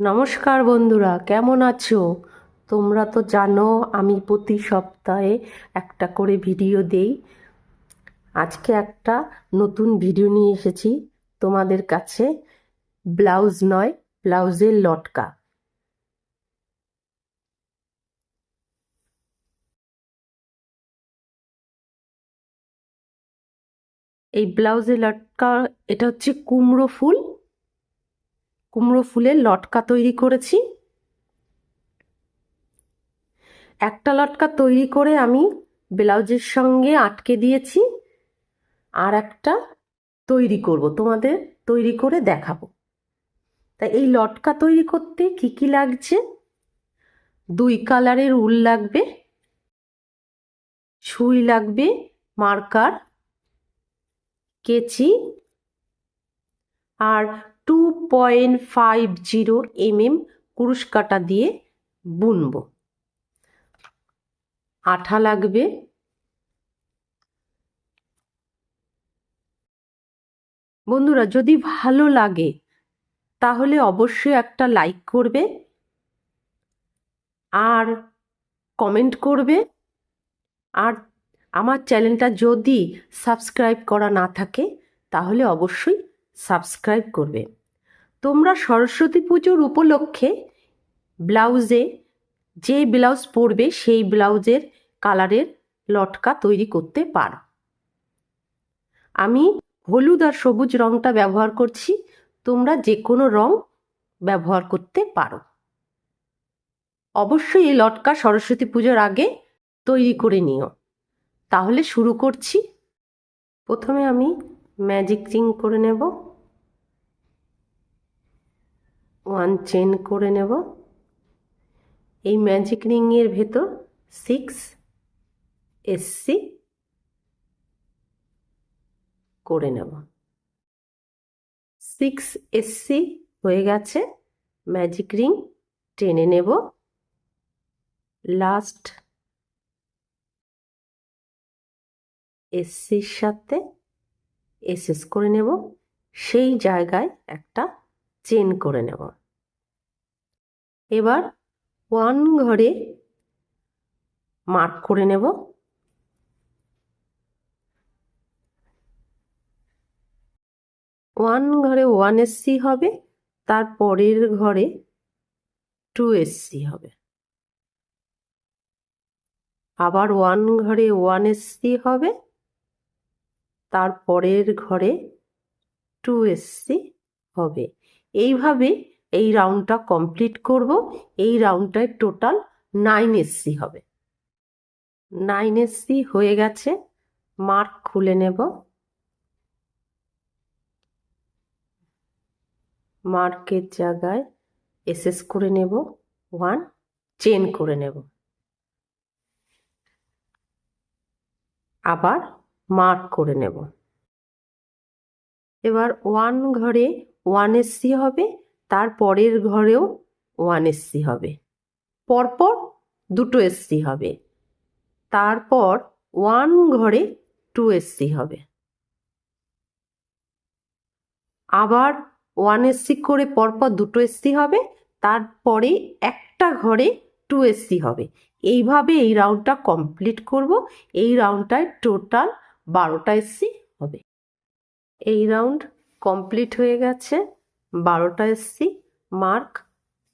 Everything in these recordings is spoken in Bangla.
নমস্কার বন্ধুরা, কেমন আছো? তোমরা তো জানো আমি প্রতি সপ্তাহে একটা করে ভিডিও দেই। আজকে একটা নতুন ভিডিও নিয়ে এসেছি তোমাদের কাছে। ব্লাউজ নয়, ব্লাউজের লটকা। এই ব্লাউজের লটকা, এটা হচ্ছে কুমড়ো ফুল। কুমড়ো ফুলের লটকা তৈরি করেছি। একটা লটকা তৈরি করে আমি ব্লাউজের সঙ্গে আটকে দিয়েছি আর একটা তৈরি করব, তোমাদের তৈরি করে দেখাবো। তা এই লটকা তৈরি করতে কি কি লাগছে? দুই কালারের উল লাগবে, সুই লাগবে, মার্কার, কেচি আর two point five zero M M কুরুশ কাটা দিয়ে বুনব। আঠা লাগবে। বন্ধুরা, যদি ভালো লাগে, তাহলে অবশ্যই একটা লাইক করবে আর কমেন্ট করবে। আর আমার চ্যানেলটা যদি সাবস্ক্রাইব করা না থাকে, তাহলে অবশ্যই সাবস্ক্রাইব করবে। তোমরা সরস্বতী পুজোর উপলক্ষে ব্লাউজে যে ব্লাউজ পরবে সেই ব্লাউজের কালারের লটকা তৈরি করতে পারো। আমি হলুদ আর সবুজ রঙটা ব্যবহার করছি, তোমরা যে কোনো রং ব্যবহার করতে পারো। অবশ্যই এই লটকা সরস্বতী পুজোর আগে তৈরি করে নিও। তাহলে শুরু করছি। প্রথমে আমি ম্যাজিক রিং করে নেব। ওয়ান চেন করে নেব। এই ম্যাজিক রিংয়ের ভেতর সিক্স এসসি করে নেব। সিক্স এসসি হয়ে গেছে ম্যাজিক রিং টেনে নেব। লাস্ট এসসির সাথে এসএস করে নেব। সেই জায়গায় একটা চেন করে নেব। এবার ওয়ান ঘরে মার্ক করে নেব। ওয়ান ঘরে ওয়ান এসসি হবে, তার পরের ঘরে টু এসসি হবে। আবার ওয়ান ঘরে ওয়ান এসসি হবে, তার পরের ঘরে টু এসসি হবে। এইভাবে এই রাউন্ডটা কমপ্লিট করব। এই রাউন্ডটায় টোটাল নাইন এসসি হবে। নাইন এসসি হয়ে গেছে। মার্ক খুলে নেব। মার্কের জায়গায় এসএস করে নেব। ওয়ান চেন করে নেব। আবার মার্ক করে নেব। এবার ওয়ান ঘরে ওয়ান এসসি হবে, তার পরের ঘরেও ওয়ান এসসি হবে। পরপর দুটো এসসি হবে। তারপর ওয়ান ঘরে টু এসসি হবে। আবার ওয়ান এসসি করে পরপর দুটো এসসি হবে, তারপরে একটা ঘরে টু এসসি হবে। এইভাবে এই রাউন্ডটা কমপ্লিট করব। এই রাউন্ডটায় টোটাল বারোটা এসসি হবে। এই রাউন্ড কমপ্লিট হয়ে গেছে। বারোটা এসসি মার্ক,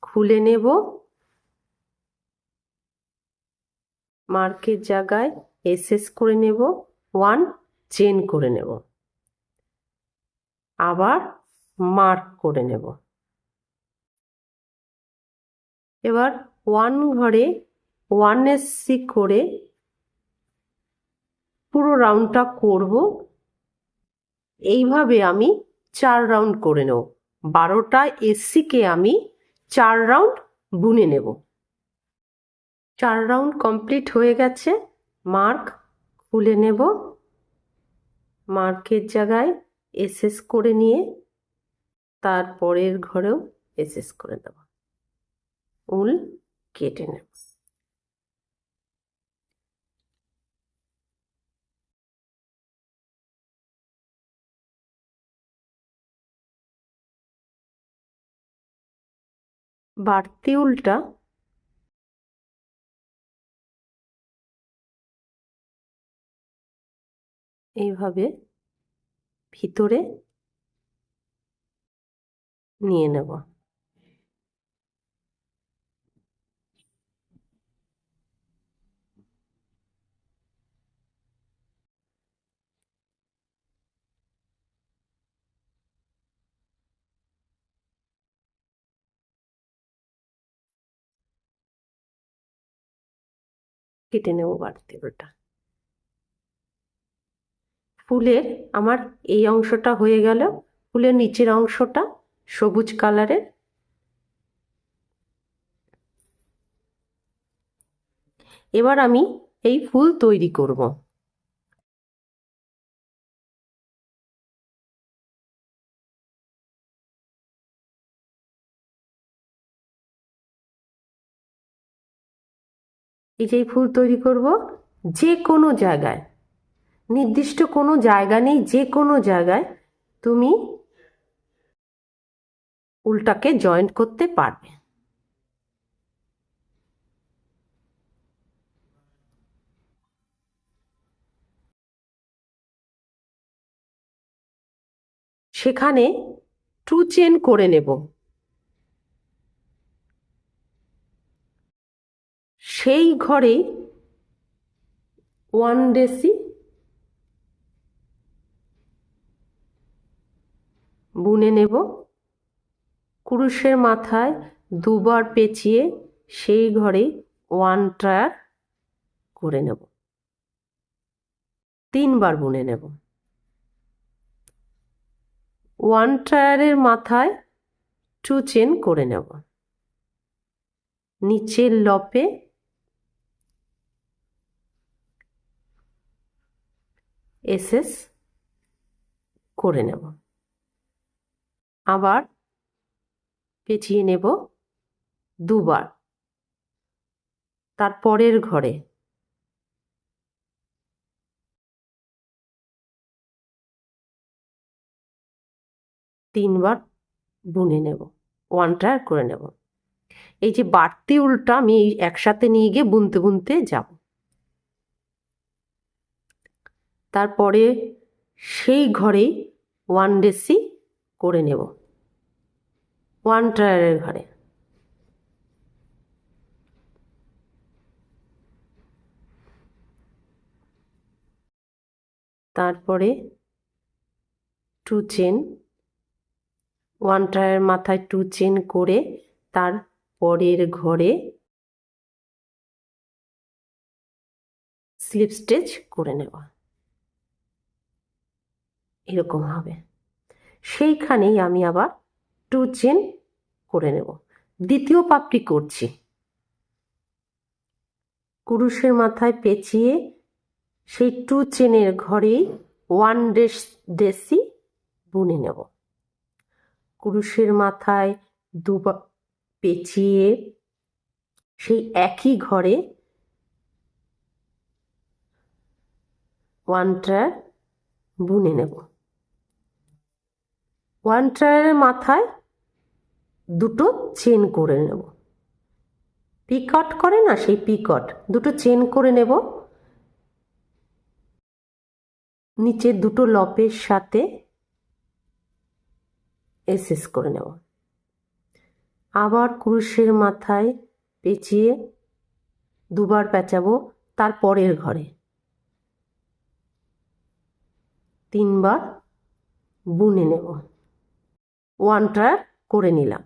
খুলে নেব। মার্কের জায়গায় এসএস করে নেব। ওয়ান, চেন করে নেব। আবার মার্ক করে নেব। এবার ওয়ান ঘরে ওয়ান এসসি করে পুরো রাউন্ডটা করব। এইভাবে আমি চার রাউন্ড করে নেব। বারোটা এসসিকে আমি চার রাউন্ড বুনে নেব। চার রাউন্ড কমপ্লিট হয়ে গেছে। মার্ক খুলে নেব। মার্কের জায়গায় এসএস করে নিয়ে তারপরের ঘরেও এসএস করে দেব। উল কেটে নেব। বাড়তি উল্টা এইভাবে ভিতরে নিয়ে নেব। কেটে নেব বাড়তি ওটা। ফুলের আমার এই অংশটা হয়ে গেল। ফুলের নিচের অংশটা সবুজ কালারের। এবার আমি এই ফুল তৈরি করব। এই ফুল তৈরি করব, যে কোনো জায়গায়, নির্দিষ্ট কোনো জায়গা নেই, যে কোনো জায়গায় তুমি উল্টাকে জয়েন্ট করতে পারবে। সেখানে টু চেন করে নেব। সেই ঘরেই ওয়ান ডেসি বুনে নেব। কুরুশের মাথায় দুবার পেঁচিয়ে সেই ঘরে ওয়ান ট্রায়ার করে নেব। তিনবার বুনে নেব। ওয়ান ট্রায়ারের মাথায় টু চেন করে নেব। নিচের লপে এসএস করে নেব। আবার পেঁচিয়ে নেব দুবার। তারপরের ঘরে তিনবার বুনে নেব, ওয়ান ট্রায়ার করে নেব। এই যে বাড়তি উলটা আমি একসাথে নিয়ে গিয়ে বুনতে বুনতে যাব। তারপরে সেই ঘরেই ওয়ান ডেসি করে নেব। ওয়ান ট্রায়ারের ঘরে। তারপরে টু চেন ওয়ান ট্রায়ার মাথায় টু চেন করে তার পরের ঘরে স্লিপ স্টেচ করে নেওয়া এরকম হবে। সেইখানেই আমি আবার টু চেন করে নেব। দ্বিতীয় পাপড়ি করছি। কুরুষের মাথায় পেঁচিয়ে সেই টু চেনের ঘরেই ওয়ান ড্রেস ড্রেসি বুনে নেব। কুরুষের মাথায় দুবার পেঁচিয়ে সেই একই ঘরে ওয়ান ট্রায়ার বুনে নেব। ওয়ান ট্রায়ারের মাথায় দুটো চেন করে নেব। পিকট করে না, সেই পিকট দুটো চেন করে নেব। নিচে দুটো লপের সাথে এসএস করে নেব। আবার কুরুশের মাথায় পেঁচিয়ে দুবার পেঁচাবো তার পরের ঘরে। তিনবার বুনে নেব। ওয়ান ট্রায়ার করে নিলাম।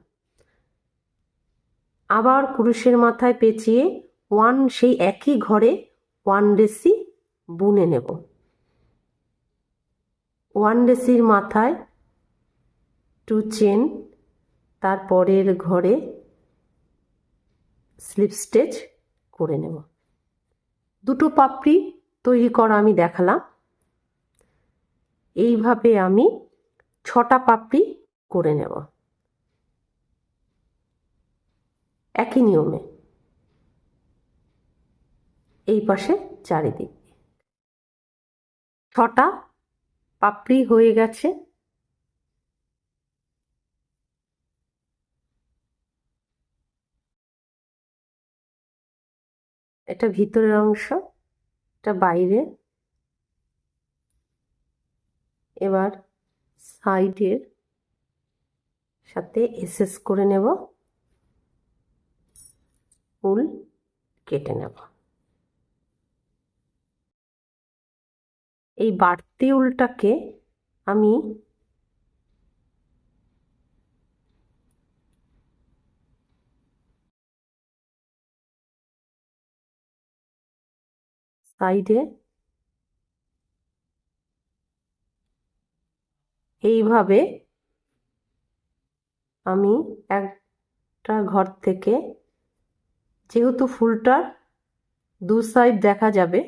আবার কুরুশের মাথায় পেঁচিয়ে ওয়ান সেই একই ঘরে ওয়ান ডেসি বুনে নেব। ওয়ান ডেসির মাথায় টু চেন তারপরের ঘরে স্লিপ স্টেচ করে নেব। দুটো পাপড়ি তৈরি করা আমি দেখালাম। এইভাবে আমি ছটা পাপড়ি করে নেওয়া একই নিয়মে এই পাশে চারিদিক। ছটা পাপড়ি হয়ে গেছে। এটা ভিতরের অংশ, এটা বাইরে। এবার সাইডের সাথে এসএস করে নেব। উল কেটে নেব। এই বাড়তি উলটাকে আমি সাইডে এইভাবে আমি একটা ঘর থেকে যেহেতু ফুলটার দু সাইড দেখা যাবে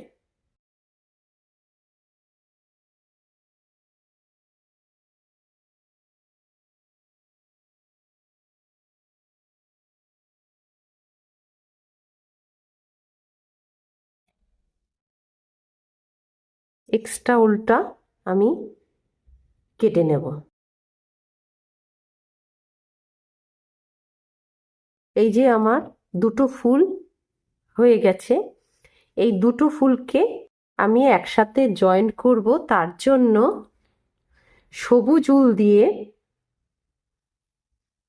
এক্সট্রা উল্টা আমি কেটে নেব। এই যে আমার দুটো ফুল হয়ে গেছে, এই দুটো ফুলকে আমি একসাথে জয়েন্ট করব। তার জন্য সবুজ উল দিয়ে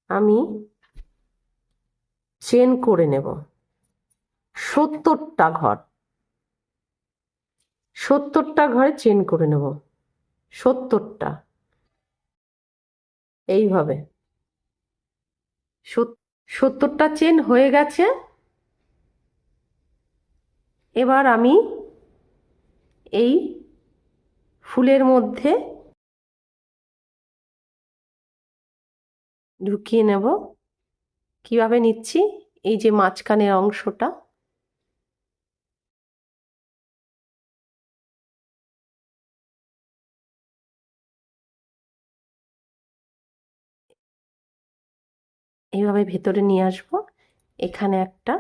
আমি চেন করে নেব। সত্তরটা ঘর, সত্তরটা ঘরে চেন করে নেব। সত্তরটা, এইভাবে। সত্তরটা চেন হয়ে গেছে। এবার আমি এই ফুলের মধ্যে ঢুকিয়ে নেব। কীভাবে নিচ্ছি? এই যে মাঝখানের অংশটা। এইভাবে ভেতরে নিয়ে আসব। এখানে একটা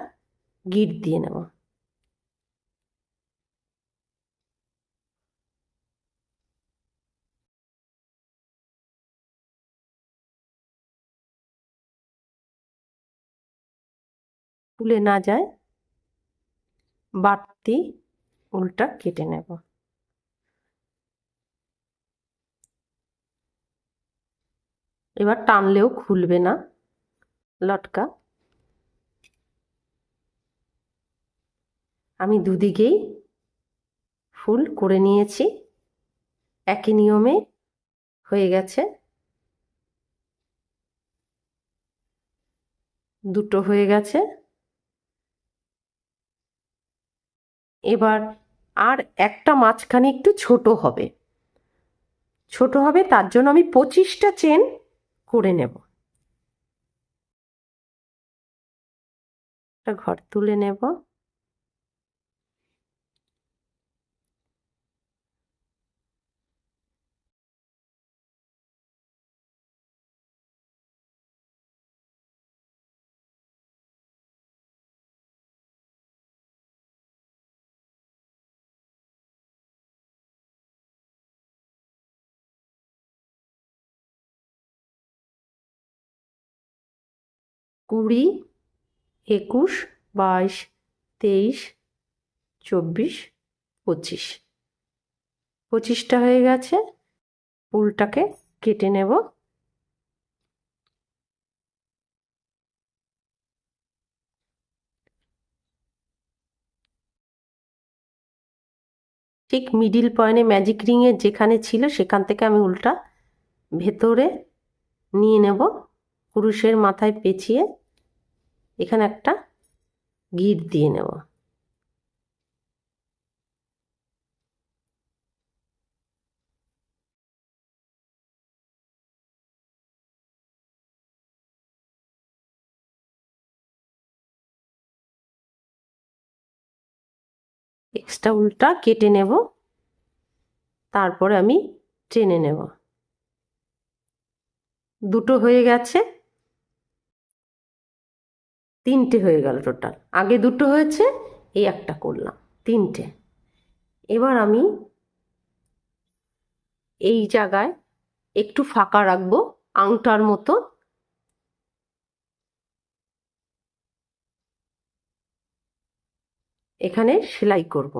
গিট দিয়ে নেব। তুলে না যায়, বাড়তি উল্টা কেটে নেব। এবার টানলেও খুলবে না। লটকা। আমি দুদিকেই ফুল করে নিয়েছি। একই নিয়মে হয়ে গেছে। দুটো হয়ে গেছে। এবার আর একটা মাঝখানে একটু ছোট হবে। ছোট হবে তার জন্য আমি পঁচিশটা চেন করে নেব। একটা ঘর তুলে নেব। কুড়ি একুশ, বাইশ, তেইশ, চব্বিশ, পঁচিশ। পঁচিশটা হয়ে গেছে। উলটাকে কেটে নেব। ঠিক মিডিল পয়েন্টে ম্যাজিক রিংয়ের যেখানে ছিল সেখান থেকে আমি উলটা ভেতরে নিয়ে নেব। পুরুষের মাথায় পেঁচিয়ে এখানে একটা গিট দিয়ে নেব। এক্সট্রা উলটা কেটে নেব। তারপরে আমি টেনে নেব। দুটো হয়ে গেছে। তিনটে হয়ে গেল টোটাল। আগে দুটো হয়েছে, এই একটা করলাম, তিনটে। এবার আমি এই জায়গায় একটু ফাঁকা রাখব, আংটার মতো। এখানে সেলাই করব।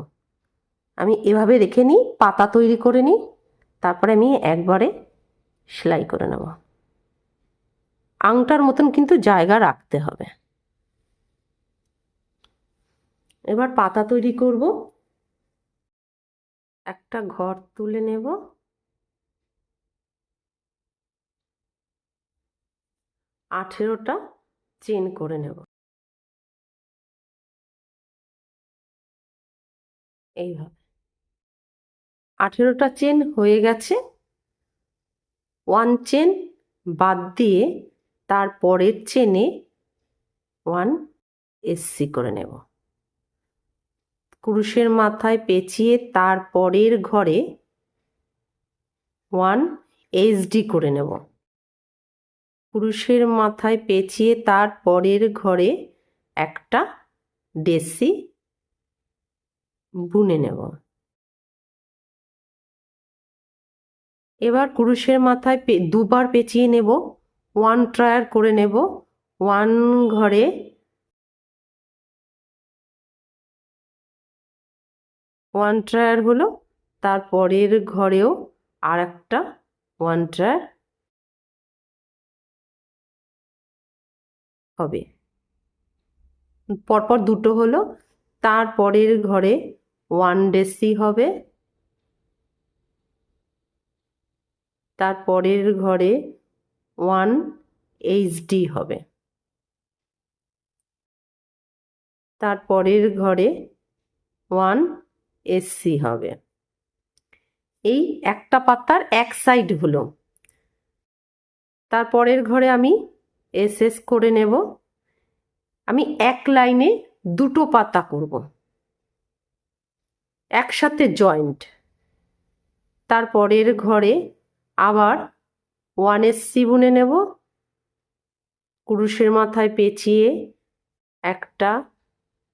আমি এভাবে রেখে নিই, পাতা তৈরি করে নিই, তারপরে আমি একবারে সেলাই করে নেব। আংটার মতন কিন্তু জায়গা রাখতে হবে। এবার পাতা তৈরি করব। একটা ঘর তুলে নেব। আঠেরোটা চেন করে নেব। এইভাবে। আঠেরোটা চেন হয়ে গেছে। ওয়ান চেন বাদ দিয়ে তার পরের চেনে ওয়ান এসসি করে নেব। কুরুশের মাথায় পেঁচিয়ে তার পরের ঘরে ওয়ান এইচডি করে নেব। পুরুষের মাথায় পেঁচিয়ে তার পরের ঘরে একটা ডেসি বুনে নেব। এবার কুরুশের মাথায় দুবার পেঁচিয়ে নেব, ওয়ান ট্রায়ার করে নেব, ওয়ান ঘরে ওয়ান ট্রায়ার হলো তারপরের ঘরেও আর একটা ওয়ান ট্রায়ার হবে। পরপর দুটো হলো তারপরের ঘরে ওয়ান ডেসি হবে। তারপরের ঘরে ওয়ান এইচডি হবে। তারপরের ঘরে ওয়ান এসসি হবে। এই একটা পাতার এক সাইড হলো। তারপরের ঘরে আমি এস এস করে নেব। আমি এক লাইনে দুটো পাতা করব। একসাথে জয়েন্ট তারপরের ঘরে আবার ওয়ান এসসি বুনে নেব। কুরুশের মাথায় পেঁচিয়ে একটা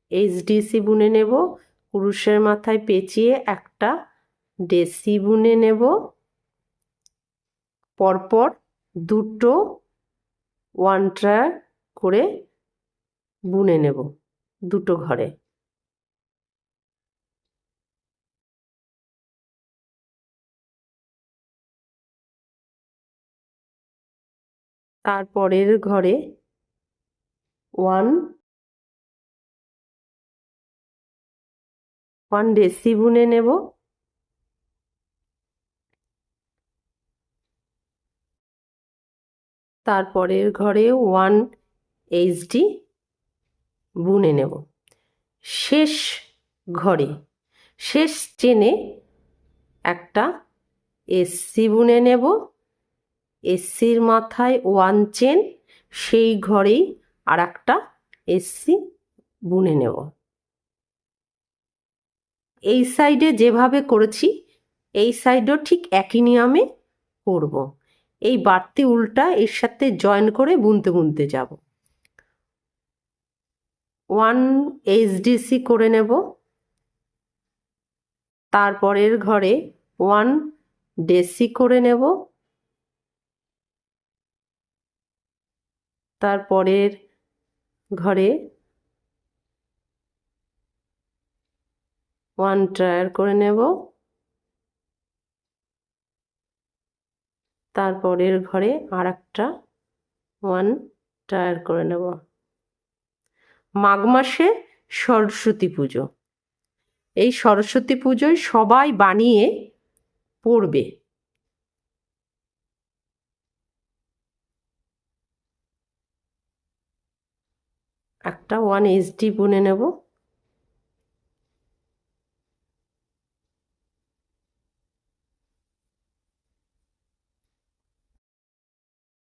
এইচডিসি বুনে নেব। কুরুশের মাথায় পেঁচিয়ে একটা ডেসি বুনে নেব। পরপর দুটো ওয়ান ট্রায়ার করে বুনে নেব দুটো ঘরে। তারপরের ঘরে ওয়ান ওয়ান ডেসি বুনে নেব। তারপরের ঘরে ওয়ান এইচডি বুনে নেব। শেষ ঘরে, শেষ চেনে একটা এসসি বুনে নেব। এসসির মাথায় ওয়ান চেন সেই ঘরেই আর একটা এসসি বুনে নেব। এই সাইডে যেভাবে করেছি, এই সাইডও ঠিক একই নিয়মে করব। এই বাড়তি উল্টা এর সাথে জয়েন করে বুনতে বুনতে যাব। ওয়ান এইচডিসি করে নেব। তারপরের ঘরে ওয়ান ডেসি করে নেব। তারপরের ঘরে ওয়ান ট্রায়ার করে নেব। তারপরের ঘরে আর একটা ওয়ান ট্রায়ার করে নেব। মাঘ মাসে সরস্বতী পুজো। এই সরস্বতী পুজোয় সবাই বানিয়ে পড়বে। একটা ওয়ান এইচডি বুনে নেব।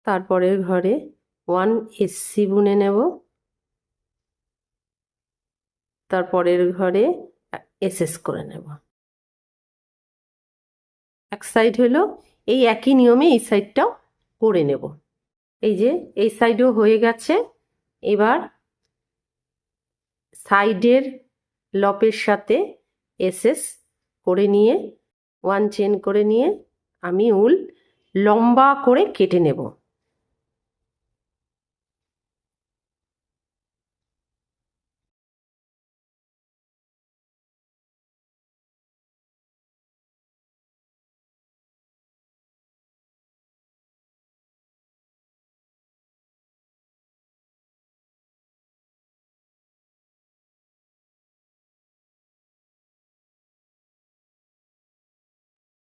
তারপরের ঘরে ওয়ান এসসি বুনে নেব। তারপরের ঘরে এসএস করে নেব। এক সাইড হলো এই একই নিয়মে এই সাইডটাও করে নেব। এই যে এই সাইডও হয়ে গেছে। এবার সাইডের লপের সাথে এসএস করে নিয়ে ওয়ান চেন করে নিয়ে আমি উল লম্বা করে কেটে নেব।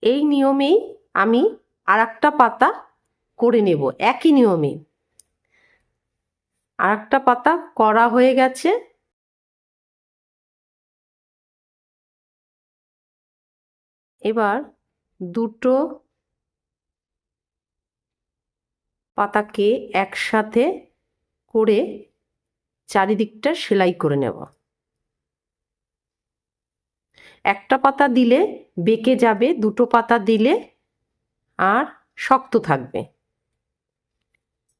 এই নিয়মেই আমি আর একটা পাতা করে নেব, একই নিয়মে। আর একটা পাতা করা হয়ে গেছে। এবার দুটো পাতাকে একসাথে করে চারিদিকটা সেলাই করে নেব। একটা পাতা দিলে বেঁকে যাবে, দুটো পাতা দিলে আর শক্ত থাকবে।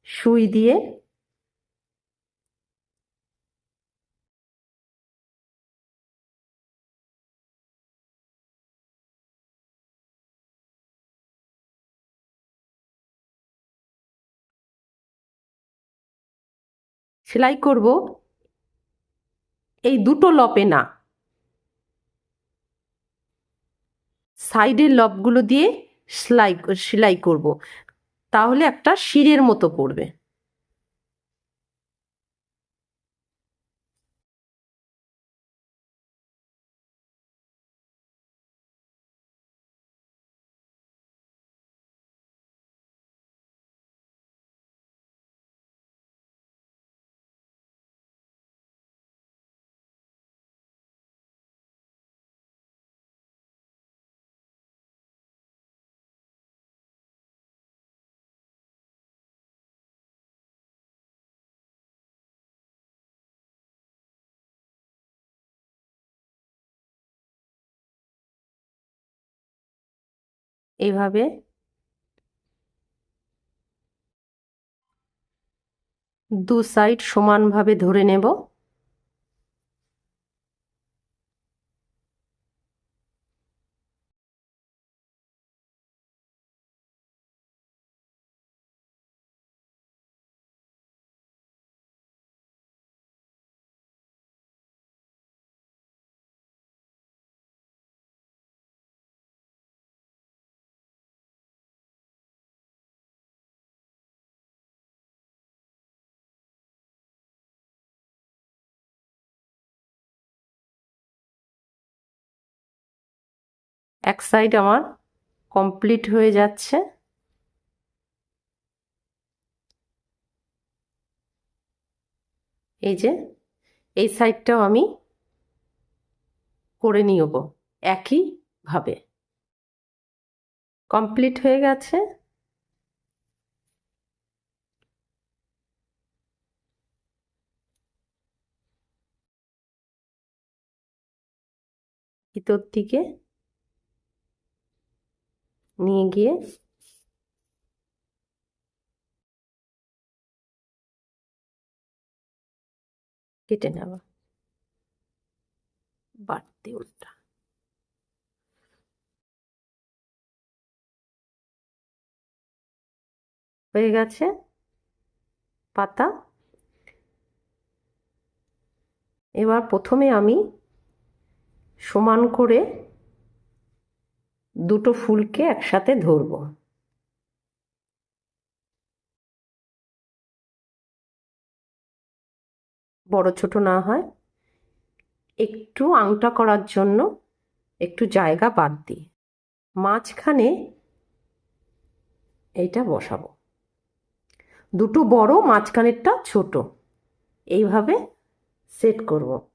সুই দিয়ে সেলাই করব। এই দুটো লপে না। সাইডের লবগুলো দিয়ে সেলাই সেলাই করব। তাহলে একটা শিরের মতো পড়বে এইভাবে। দু সাইড সমানভাবে ধরে নেব। এক সাইড আমার কমপ্লিট হয়ে যাচ্ছে। এই যে, এই সাইডটাও আমি করে নিব একইভাবে। কমপ্লিট হয়ে গেছে। ভিতর দিকে নিয়ে গিয়ে কেটে নেব। বাড়তি উল্টা। হয়ে গেছে পাতা। এবার প্রথমে আমি সমান করে দুটো ফুলকে একসাথে ধরব। বড় ছোট না হয়। একটু আংটা করার জন্য একটু জায়গা বাদ দিই। মাঝখানে এইটা বসাবো। দুটো বড়, মাঝখানেরটা ছোট। এইভাবে সেট করব।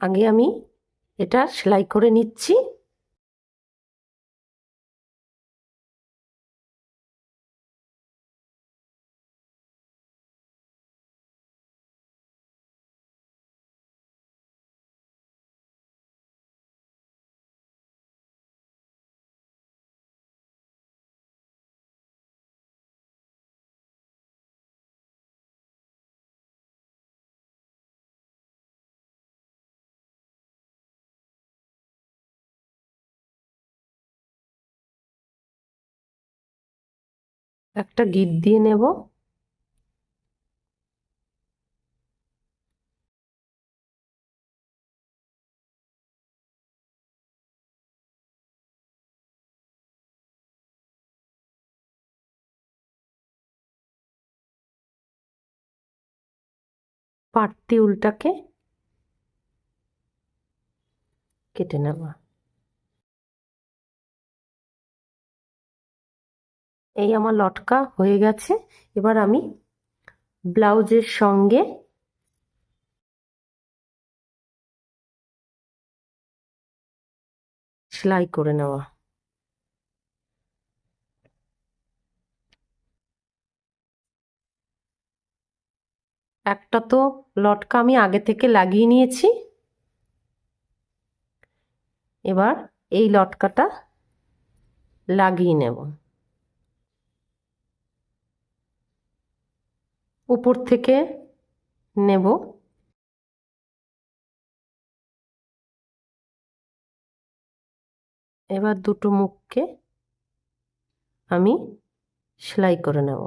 আগে আমি এটা সেলাই করে নিচ্ছি। একটা গিট দিয়ে নেব। পাটতি উল্টাকে কেটে নেব। এই আমার লটকা হয়ে গেছে। এবার আমি ব্লাউজের সঙ্গে সেলাই করে নেওয়া। একটা তো লটকা আমি আগে থেকে লাগিয়ে নিয়েছি। এবার এই লটকাটা লাগিয়ে নেব। উপর থেকে নেব। এবার দুটো মুখকে আমি সেলাই করে নেব।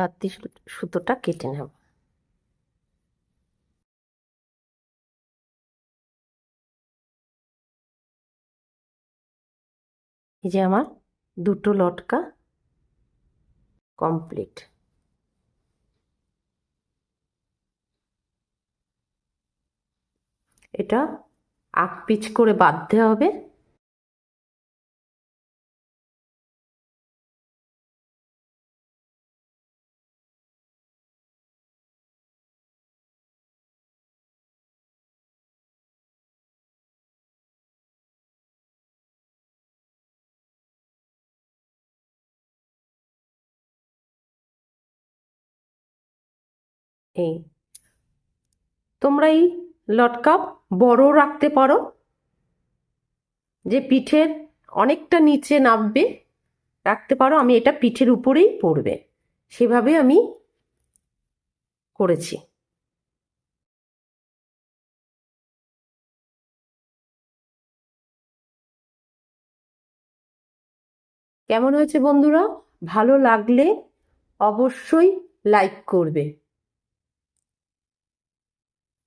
বাড়তি সুতোটা কেটে নেব। এই যে আমার দুটো লটকা কমপ্লিট। এটা আক পিচ করে বাঁধতে হবে। এই তোমরা এই লটকা বড় রাখতে পারো। যে পিঠের অনেকটা নিচে নামবে রাখতে পারো। আমি এটা পিঠের উপরেই পড়বে। সেভাবে আমি করেছি। কেমন হয়েছে বন্ধুরা? ভালো লাগলে অবশ্যই লাইক করবে।